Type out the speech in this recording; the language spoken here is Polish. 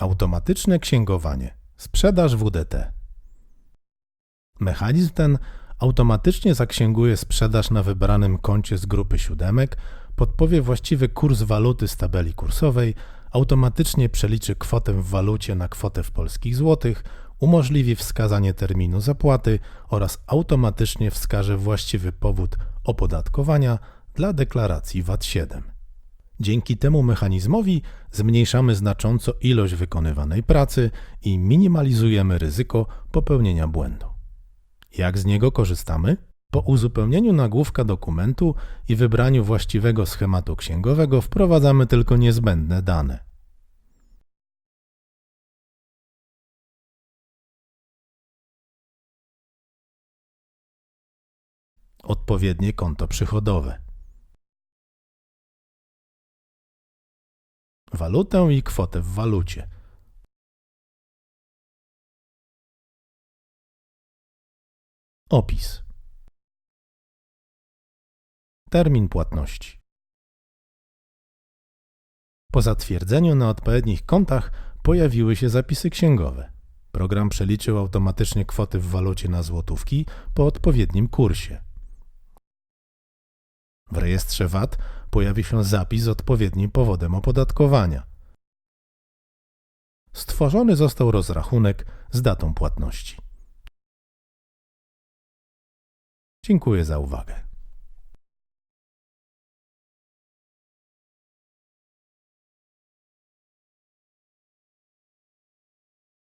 Automatyczne księgowanie. Sprzedaż WDT. Mechanizm ten automatycznie zaksięguje sprzedaż na wybranym koncie z grupy siódemek, podpowie właściwy kurs waluty z tabeli kursowej, automatycznie przeliczy kwotę w walucie na kwotę w polskich złotych, umożliwi wskazanie terminu zapłaty oraz automatycznie wskaże właściwy powód opodatkowania dla deklaracji VAT-7. Dzięki temu mechanizmowi zmniejszamy znacząco ilość wykonywanej pracy i minimalizujemy ryzyko popełnienia błędu. Jak z niego korzystamy? Po uzupełnieniu nagłówka dokumentu i wybraniu właściwego schematu księgowego wprowadzamy tylko niezbędne dane. Odpowiednie konto przychodowe. Walutę i kwotę w walucie. Opis. Termin płatności. Po zatwierdzeniu na odpowiednich kontach pojawiły się zapisy księgowe. Program przeliczył automatycznie kwoty w walucie na złotówki po odpowiednim kursie. W rejestrze VAT pojawi się zapis z odpowiednim powodem opodatkowania. Stworzony został rozrachunek z datą płatności. Dziękuję za uwagę.